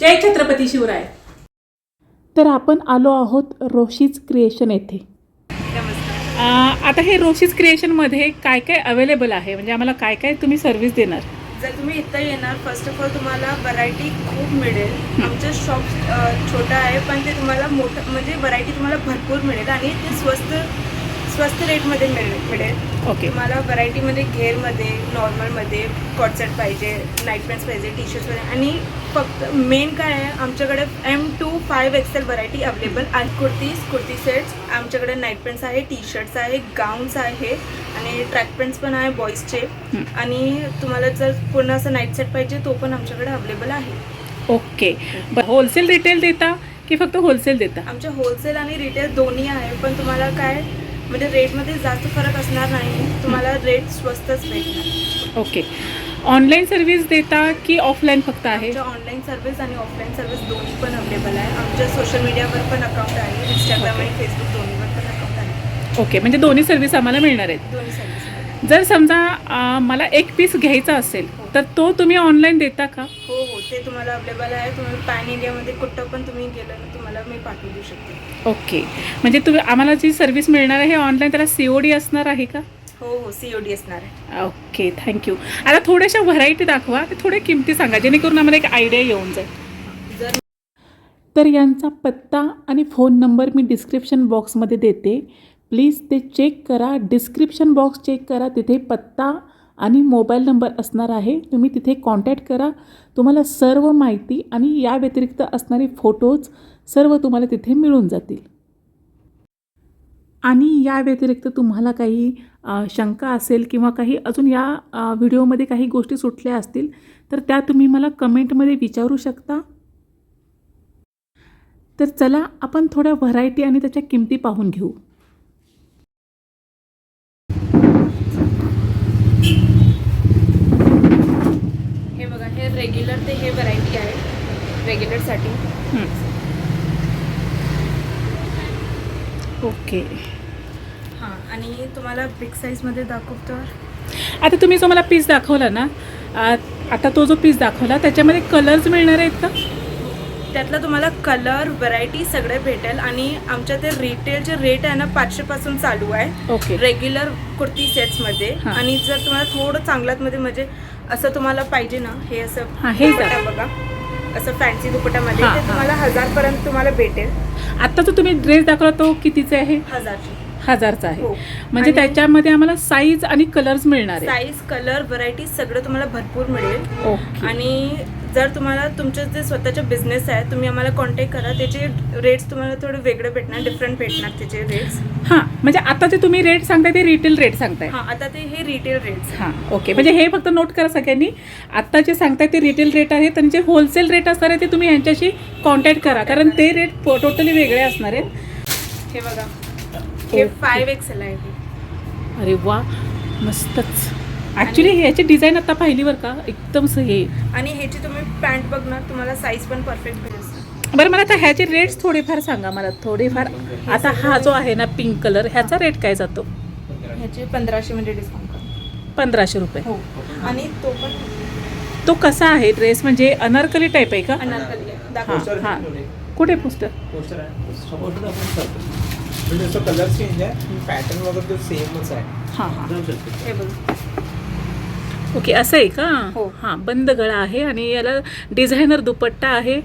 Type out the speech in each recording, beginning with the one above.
जय छत्रपती शिवराय. तर आपण आलो आहोत रोशीज क्रिएशन येथे. आता हे रोशीज क्रिएशनमध्ये काय काय अवेलेबल आहे? म्हणजे आम्हाला काय काय तुम्ही सर्व्हिस देणार? जर तुम्ही इथं येणार फर्स्ट ऑफ ऑल तुम्हाला व्हरायटी खूप मिळेल. आमचं शॉप छोटं आहे पण ते तुम्हाला मोठं म्हणजे व्हरायटी तुम्हाला भरपूर मिळेल आणि ते स्वस्त स्वस्त रेटमध्ये मिळेल मिळेल. ओके तुम्हाला व्हरायटीमध्ये घेरमध्ये नॉर्मलमध्ये कॉटसेट पाहिजे नाईट पॅन्ट्स पाहिजे टी शर्ट्स पाहिजे आणि फक्त मेन काय आहे आमच्याकडे M to five XL variety available आहे कुर्तीज कुर्ती सेट्स आमच्याकडे नाईट पॅन्ट्स आहे टी शर्ट्स आहे गाऊन्स आहे आणि ट्रॅक पॅन्ट्स पण आहे बॉईजचे. आणि तुम्हाला जर पूर्ण असं नाईट सेट पाहिजे तो पण आमच्याकडे अवेलेबल आहे. ओके होलसेल रिटेल देता की फक्त होलसेल देता? आमच्या होलसेल आणि रिटेल दोन्ही आहे पण तुम्हाला काय म्हणजे रेटमध्ये जास्त फरक असणार नाही. तुम्हाला रेट स्वस्तच भेटणार. ओके ऑनलाईन सर्व्हिस देता की ऑफलाईन फक्त आहे? आमच्या ऑनलाईन सर्व्हिस आणि ऑफलाईन सर्व्हिस दोन्ही पण अवेलेबल आहे. आमच्या सोशल मीडियावर पण अकाउंट आहे. इंस्टाग्राम आणि फेसबुक दोन्हीवर पण अकाउंट आहे. ओके म्हणजे दोन्ही सर्व्हिस आम्हाला मिळणार आहेत. दोन्ही सर्व्हिस जर समजा आ, मला एक पीस घ्यायचा असेल तर तो तुम्ही ऑनलाईन देता का? हो हो. ते तुम्हाला अवेलेबल आहे. तुम्हाला पॅन इंडियामध्ये कुठं पण तुम्ही गेलं ना तुम्हाला मी पाठवू देऊ शकते. ओके म्हणजे तुम्ही आम्हाला जी सर्व्हिस मिळणार आहे ऑनलाईन त्याला सी ओ डी असणार आहे का? हो हो सी ओ डी असणार आहे. ओके थँक्यू आता थोड्याशा व्हरायटी दाखवा ते थोड्या किमती सांगा जेणेकरून आम्हाला एक आयडिया येऊन जाईल. जर तर यांचा पत्ता आणि फोन नंबर मी डिस्क्रिप्शन बॉक्समध्ये देते. प्लीज ते चेक करा डिस्क्रिप्शन बॉक्स चेक करा तिथे पत्ता आणि मोबाईल नंबर असणार आहे. तुम्ही तिथे कॉन्टॅक्ट करा. तुम्हाला सर्व माहिती आणि या व्यतिरिक्त असणारे फोटोज सर्व तुम्हाला तिथे मिळून जातील. आणि या व्यतिरिक्त तुम्हाला काही शंका असेल किंवा काही अजून या व्हिडिओमध्ये काही गोष्टी सुटल्या असतील तर त्या तुम्ही मला कमेंटमध्ये विचारू शकता. तर चला आपण थोड्या व्हरायटी आणि त्याच्या किमती पाहून घेऊ. हे बघा हे रेग्युलर ते हे व्हरायटी आहे. रेग्युलरसाठी ओके. हां आणि तुम्हाला बिग साईजमध्ये दाखवतो आता तुम्ही जो मला पीस दाखवला ना आता तो जो पीस दाखवला त्याच्यामध्ये कलर्स मिळणार आहेत का? त्यातला तुम्हाला कलर व्हरायटी सगळे भेटेल आणि आमच्या ते रिटेलचे रेट आहे ना पाचशे पासून चालू आहे. ओके. रेग्युलर कुर्ती सेट्समध्ये. आणि जर तुम्हाला थोडं चांगल्यात मध्ये म्हणजे असं तुम्हाला पाहिजे ना हे असं हां, बघा. असं फॅन्सी दुपट्टामध्ये ते. तुम्हाला हजारपर्यंत तुम्हाला भेटेल. आता जो तुम्ही ड्रेस दाखवला तो कितीचा आहे? हजारची. हजारचा आहे. हो. म्हणजे आणि- त्याच्यामध्ये आम्हाला साईज आणि कलर्स मिळणार आहे. साईज कलर व्हरायटी सगळं तुम्हाला भरपूर मिळेल. ओके. आणि जर तुम्हाला तुमचं जे स्वतःचे बिझनेस आहे तुम्ही आम्हाला कॉन्टॅक्ट करा. त्याचे रेट्स तुम्हाला थोडे वेगळे भेटणार डिफरंट भेटणार त्याचे रेट्स हां म्हणजे आता जे तुम्ही रेट सांगताय ते रिटेल रेट सांगताय. हां आता ते हे रिटेल रेट्स हां ओके म्हणजे हे फक्त नोट करा सगळ्यांनी. आत्ता जे सांगताय ते रिटेल रेट आहेत आणि जे होलसेल रेट असणार आहे ते तुम्ही यांच्याशी कॉन्टॅक्ट करा. कारण ते रेट टोटली वेगळे असणार आहेत. हे बघा. हे ओके. फाईव्ह एक्सेल आहे. अरे वा मस्तच. ॲक्च्युली ह्याची डिझाईन आता पाहिली बरं का? एकदम सही आहे आणि ह्याची तुम्ही पॅन्ट बघणार तुम्हाला साईज पण परफेक्ट भेटेल बरं मला आता ह्याचे रेट्स थोडेफार सांगा मला थोडेफार. आता हा जो आहे ना पिंक कलर ह्याचा रेट काय जातो? ह्याचे पंधराशे म्हणजे डिस्काउंट करा. पंधराशे रुपये. हो. आणि तो पण तो कसा आहे ड्रेस म्हणजे अनारकली टाईप आहे का? अनारकली आहे. हां कुठे पोस्टर? पोस्टर आहे. म्हणजे कलर चेंज आहे. पॅटर्न वगैरे तो सेमच आहे. हां हां. ओके असं आहे का हो. हां बंद गळा आहे आणि याला डिझायनर दुपट्टा आहे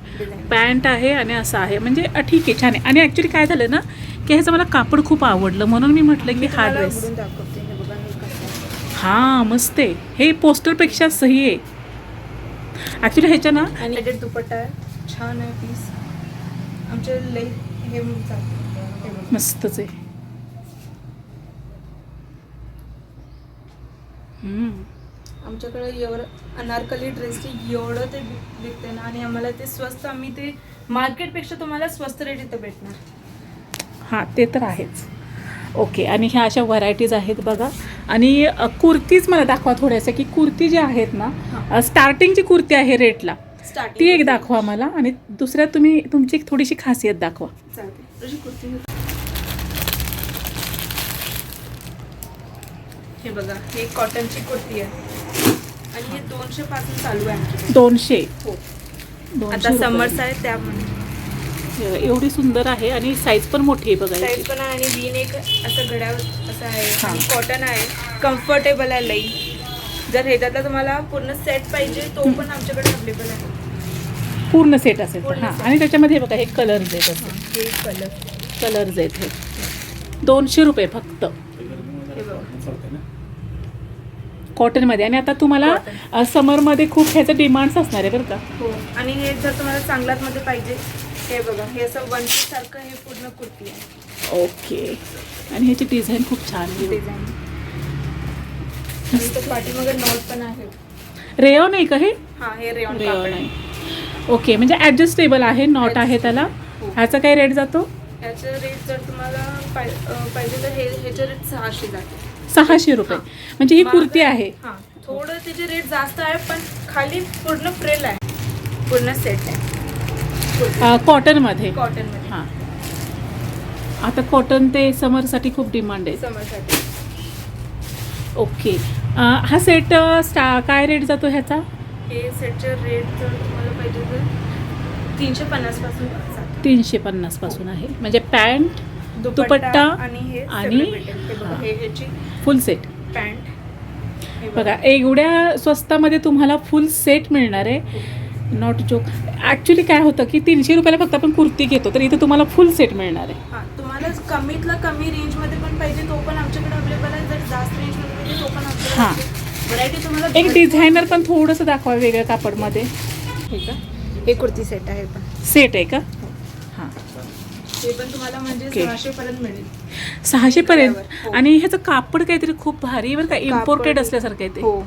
पॅन्ट आहे आणि असं आहे म्हणजे अ, ठीक आहे छान आहे आणि ॲक्च्युली काय झालं ना की ह्याचं मला कापड खूप आवडलं म्हणून मी म्हटलं की हा तुम्हाला ड्रेस उघडून दाखवते हे बघा हे कसं आहे. हां मस्त आहे हे पोस्टरपेक्षा सही आहे ॲक्च्युली ह्याच्या ना आणि त्याच्यात दुपट्टा आहे छान आहे पीस लई हे. हे बघा. मस्तच आहे हम्म. आमच्याकडे एवढं अनारकली ड्रेसचे एवढं ते विक- विकते ना आणि आम्हाला ते स्वस्त आम्ही ते मार्केटपेक्षा तुम्हाला स्वस्त रेट इथं भेटणार. हां ते तर आहेच. ओके आणि ह्या अशा व्हरायटीज आहेत बघा. आणि कुर्तीज मला दाखवा थोड्याशा की कुर्ती जी आहेत ना स्टार्टिंगची कुर्ती आहे रेटला ती एक दाखवा मला आणि दुसऱ्या तुम्ही तुमची एक थोडीशी खासियत दाखवा. हे बघा हे कॉटनची कुर्ती आहे. आणि हे दोनशे पासून चालू आहे आमच्याकडे. दोनशे. हो. दोनशे आता रुपये. समर्स आहे त्यामुळे एवढी सुंदर आहे आणि साईज पण मोठी आहे बघा साईज. पण आहे आणि वीन एक असं घड्याळ असं आहे. हा. आणि कॉटन आहे. कम्फर्टेबल आहे लई. जर ह्याच्यातला तुम्हाला पूर्ण सेट पाहिजे तो पण आमच्याकडे अवेलेबल आहे. पूर्ण सेट असेल तर. पूर्ण हां. set. आणि त्याच्यामध्ये बघा हे कलर्स आहेत असे. हे कलर कलर्स आहेत हे. दोनशे रुपये फक्त. हे बघा. कॉटनमध्ये. आणि आता तुम्हाला समरमध्ये खूप ह्याचं डिमांड्स असणार आहे बरं का. हो. आणि हे जर तुम्हाला चांगलाच मध्ये पाहिजे हे बघा हे असं वन पीस सारखं हे पूर्ण कुर्ती आहे. ओके. आणि ह्याची डिझाईन खूप छान आहे. डिझाईन पाठीमागे नोट पण आहे. रेयॉन आहे का हे? हा हे आहे. आहे. ओके म्हणजे ॲडजस्टेबल आहे नॉट आहे त्याला. हो. ह्याचा काय रेट जातो? याचं रेट जर तुम्हाला पाहिजे तर हे ह्याचं रेट सहाशे जाते. सहाशे रुपये. म्हणजे ही कुर्ती आहे. हां. थोडं त्याचे रेट जास्त आहे पण खाली पूर्ण फ्रेल आहे. पूर्ण सेट आहे. कॉटनमध्ये कॉटनमध्ये हां. आता कॉटन ते समरसाठी खूप डिमांड आहे. समरसाठी ओके हा सेट स्टा काय रेट जातो ह्याचा? हे सेटचे रेट जर तुम्हाला पाहिजे तर तीनशे पन्नासपासून जातं. तीनशे पन्नासपासून आहे. म्हणजे पॅन्ट दुपट्टा आणि हे आणि- फुल सेट. पॅन्ट. बघा एवढ्या स्वस्तामध्ये तुम्हाला फुल सेट मिळणार आहे. नॉट जोक ॲक्च्युली काय होतं की तीनशे रुपयाला फक्त आपण कुर्ती घेतो तर इथे तुम्हाला फुल सेट मिळणार आहे. तुम्हाला कमीतला कमी रेंजमध्ये पण पाहिजे तो पण आमच्याकडे अवेलेबल आहे. जर जास्त रेंजमध्ये पाहिजे तो पण हां. व्हरायटी तुम्हाला एक डिझायनर पण थोडंसं दाखवा वेगळ्या कापडमध्ये. हे का? हे कुर्ती सेट आहे पण. सेट आहे का? पण तुम्हाला म्हणजे Okay. सहाशे पर्यंत मिळेल. सहाशेपर्यंत? हो. आणि ह्याचं कापड काहीतरी खूप भारी आहे बरं का इम्पोर्टेड कापड- असल्यासारखं आहे ते. हो.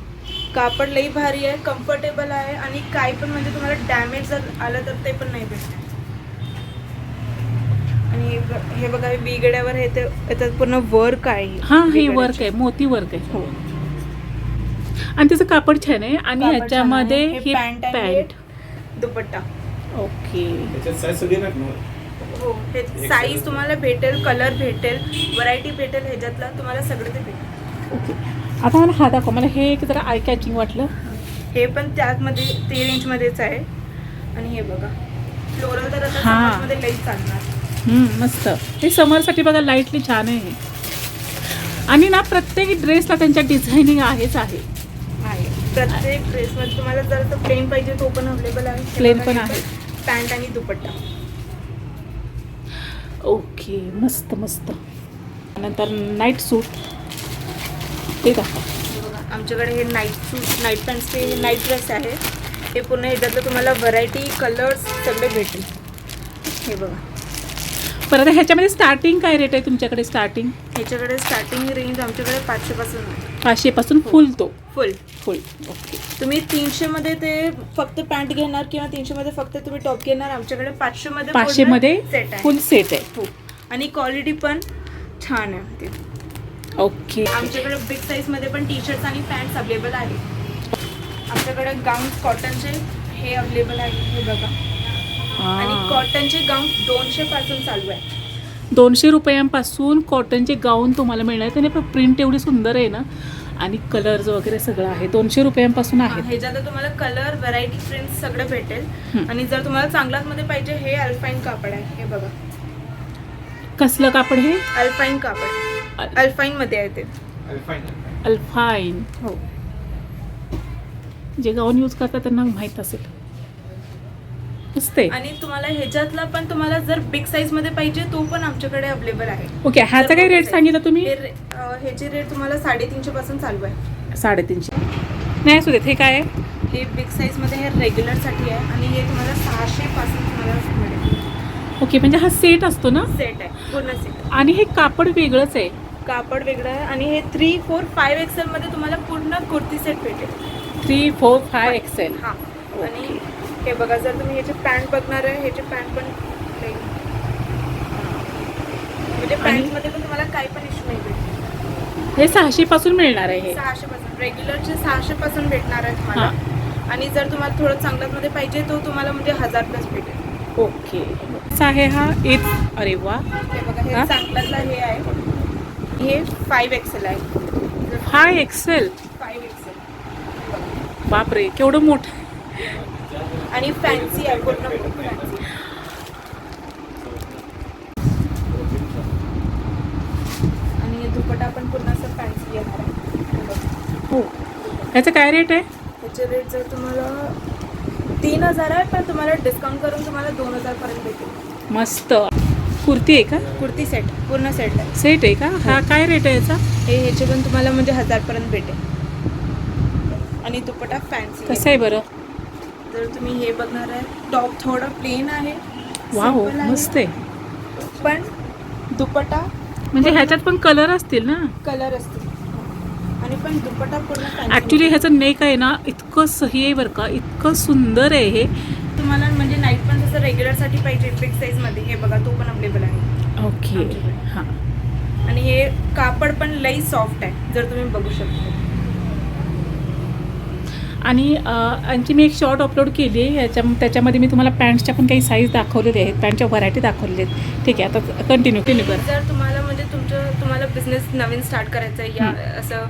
कापड लई भारी आहे कम्फर्टेबल आहे आणि काय पण म्हणजे तुम्हाला डॅमेज जर आलं तर ते पण नाही भेटणार आणि हे ब- हे बघा हे बिगड्यावर हे ते याच्यात पूर्ण वर्क आहे. हां हे. वर्क आहे मोती वर्क आहे. हो. आणि त्याचं कापड छान आहे आणि कापड ह्याच्यामध्ये आहे. हे पॅन्ट हे पॅन्ट दुपट्टा. ओके त्याच्यात साईज सगळी भेटणार. हो हे साईज तुम्हाला भेटेल कलर भेटेल व्हरायटी भेटेल ह्याच्यातला तुम्हाला सगळं ते भेटेल. ओके. आता मला हा दाखवा मला हे एक जरा आय कॅचिंग वाटलं. हे पण त्यामध्ये ते रेंजमध्येच आहे. आणि हे बघा. फ्लोरल तर आता हां. समाजमध्ये लई चालणार. मस्त. हे समरसाठी बघा लाईटली छान आहे. आणि ना प्रत्येक ड्रेसला त्यांच्या डिझायनिंग आहेच आहे. आहे. प्रत्येक ड्रेसमध्ये तुम्हाला जर प्लेन पाहिजे तो पण अवेलेबल आहे. Plain पण आहे. पॅन्ट आणि दुपट्टा. ओके मस्त मस्त. नंतर नाईट सूट ते दाखवा हे बघा आमच्याकडे हे नाईट सूट नाईट पॅन्टचे हे नाईट ड्रेस आहे. हे पूर्ण ह्याच्यातलं तुम्हाला व्हरायटी कलर्स सगळे भेटेल. हे बघा. परत ह्याच्यामध्ये स्टार्टिंग काय रेट आहे तुमच्याकडे स्टार्टिंग ह्याच्याकडे स्टार्टिंग रेंज आमच्याकडे पाचशेपासून आहे. पाचशेपासून फुल तो? फुल फुल ओके तुम्ही तीनशेमध्ये ते फक्त पॅन्ट घेणार किंवा तीनशेमध्ये फक्त तुम्ही टॉप घेणार आमच्याकडे पाचशेमध्ये पाचशेमध्ये सेट आहे. फुल सेट आहे. हो आणि क्वालिटी पण छान आहे ते. ओके आमच्याकडे बिग साईजमध्ये पण टी शर्ट्स आणि पॅन्ट्स अवेलेबल आहे आमच्याकडे गाऊन कॉटनचे हे अवेलेबल आहे हे बघा. आणि. कॉटनचे गाऊन दोनशे पासून चालू आहे. दोनशे रुपयांपासून कॉटनचे गाऊन तुम्हाला मिळणार त्याने पण प्रिंट एवढी सुंदर आहे ना? आणि कलर्स वगैरे सगळं आहे. दोनशे रुपयांपासून आहेत. ह्याच्यात तुम्हाला कलर व्हरायटी प्रिंट सगळं भेटेल. हं. आणि जर तुम्हाला चांगलाच मध्ये पाहिजे हे अल्फाईन कापड आहे. हे बघा. कसलं कापड हे? अल्फाईन कापड. अल- अल्फाईन मध्ये आहे ते. अल्फाईन हो. जे गाऊन यूज करतात त्यांना माहीत असेल. मस्त आहे आणि तुम्हाला ह्याच्यातला पण तुम्हाला जर बिग साईजमध्ये पाहिजे तो पण आमच्याकडे अवेलेबल आहे. ओके ह्याचा काय रेट सांगितलं तुम्ही? हे ह्याची रेट तुम्हाला साडेतीनशे पासून चालू आहे. साडेतीनशे. नाही असू देत हे काय आहे? हे बिग साईजमध्ये हे रेग्युलरसाठी आहे आणि हे तुम्हाला सहाशे पासून तुम्हाला मिळेल. ओके म्हणजे हा सेट असतो ना? सेट आहे पूर्ण सेट आणि हे कापड वेगळंच आहे. कापड वेगळं आहे आणि हे थ्री फोर फाईव्ह एक्सेल मध्ये तुम्हाला पूर्ण कुर्ती सेट भेटेल. थ्री फोर फाय एक्सेल हा. आणि हे बघा जर तुम्ही ह्याचे पॅन्ट बघणार आहे ह्याचे पॅन्ट पण. म्हणजे आणि- पॅन्टमध्ये पण तुम्हाला काही पण इश्यू नाही भेटेल हे सहाशे पासून मिळणार आहे हे. सहाशे पासून रेग्युलरचे सहाशे पासून भेटणार आहे तुम्हाला. आणि जर तुम्हाला थोडं चांगल्यात मध्ये पाहिजे तो तुम्हाला म्हणजे हजार प्लस भेटेल. ओके. आहे हा? एक अरे वा. हे बघा हा? हे? चांगल्यातला हे आहे. हे फाईव्ह एक्सेल आहे. हाय एक्सेल फाईव्ह एक्सेल बापरे केवढं मोठं आणि फॅन्सी आहे पूर्ण फॅन्सी आणि हे दुपट्टा पण पूर्ण असं फॅन्सी येणार आहे. हे. ह्याचं काय रेट आहे? त्याचे रेट जर तुम्हाला तीन हजार आहे पण तुम्हाला डिस्काउंट करून तुम्हाला दोन हजारपर्यंत भेटेल. मस्त. कुर्ती आहे का? कुर्ती सेट पूर्ण सेट आहे सेट आहे का? हा काय रेट आहे याचा? हे ह्याचे पण तुम्हाला म्हणजे हजारपर्यंत भेटेल. आणि दुपट्टा फॅन्सी कसं आहे बरं? जर तुम्ही हे बघणार आहे. टॉप थोडं प्लेन आहे. वाव simple आहे, मस्त आहे. पण दुपट्टा म्हणजे ह्याच्यात पण कलर असतील ना? कलर असतो आणि पण दुपट्टा पूर्ण fancy. ॲक्च्युली ह्याचं नेक आहे ना इतकं सही आहे बरं का. इतकं सुंदर आहे हे. तुम्हाला म्हणजे नाईट पण जसं रेग्युलरसाठी पाहिजे बिग साईजमध्ये हे बघा तो पण अवेलेबल आहे. ओके. हां. आणि हे कापड पण लई सॉफ्ट आहे जर तुम्ही बघू शकता. आणि आणखी मी एक शॉर्ट अपलोड केली आहे. याच्या त्याच्यामध्ये मी तुम्हाला पॅन्ट्सच्या पण काही साईज दाखवलेले आहेत. पॅन्टच्या व्हरायटी दाखवलेल्या आहेत. ठीक आहे आता कंटिन्यू कंटिन्यू कर जर तुम्हाला म्हणजे तुमचं तुम्हाला बिझनेस नवीन स्टार्ट करायचं आहे या असं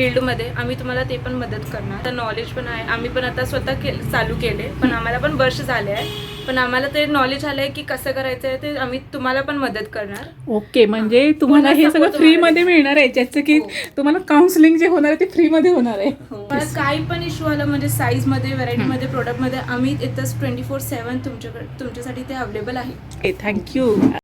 फील्डमध्ये आम्ही तुम्हाला ते पण मदत करणार. आता नॉलेज पण आहे. आम्ही पण आता स्वतः के चालू केले. पण आम्हाला पण वर्ष झाले आहे. पण आम्हाला ते नॉलेज आलं आहे की कसं करायचं आहे ते आम्ही तुम्हाला पण मदत करणार. ओके म्हणजे तुम्हाला हे सगळं फ्रीमध्ये मिळणार आहे. ज्याचं की हो. तुम्हाला काउन्सिलिंग जे होणार आहे ते फ्रीमध्ये होणार आहे. मला काही पण इश्यू आला म्हणजे साईजमध्ये व्हरायटीमध्ये प्रोडक्टमध्ये आम्ही इथंच ट्वेंटी फोर सेवन तुमच्याकडे तुमच्यासाठी ते अवेलेबल आहे. थँक्यू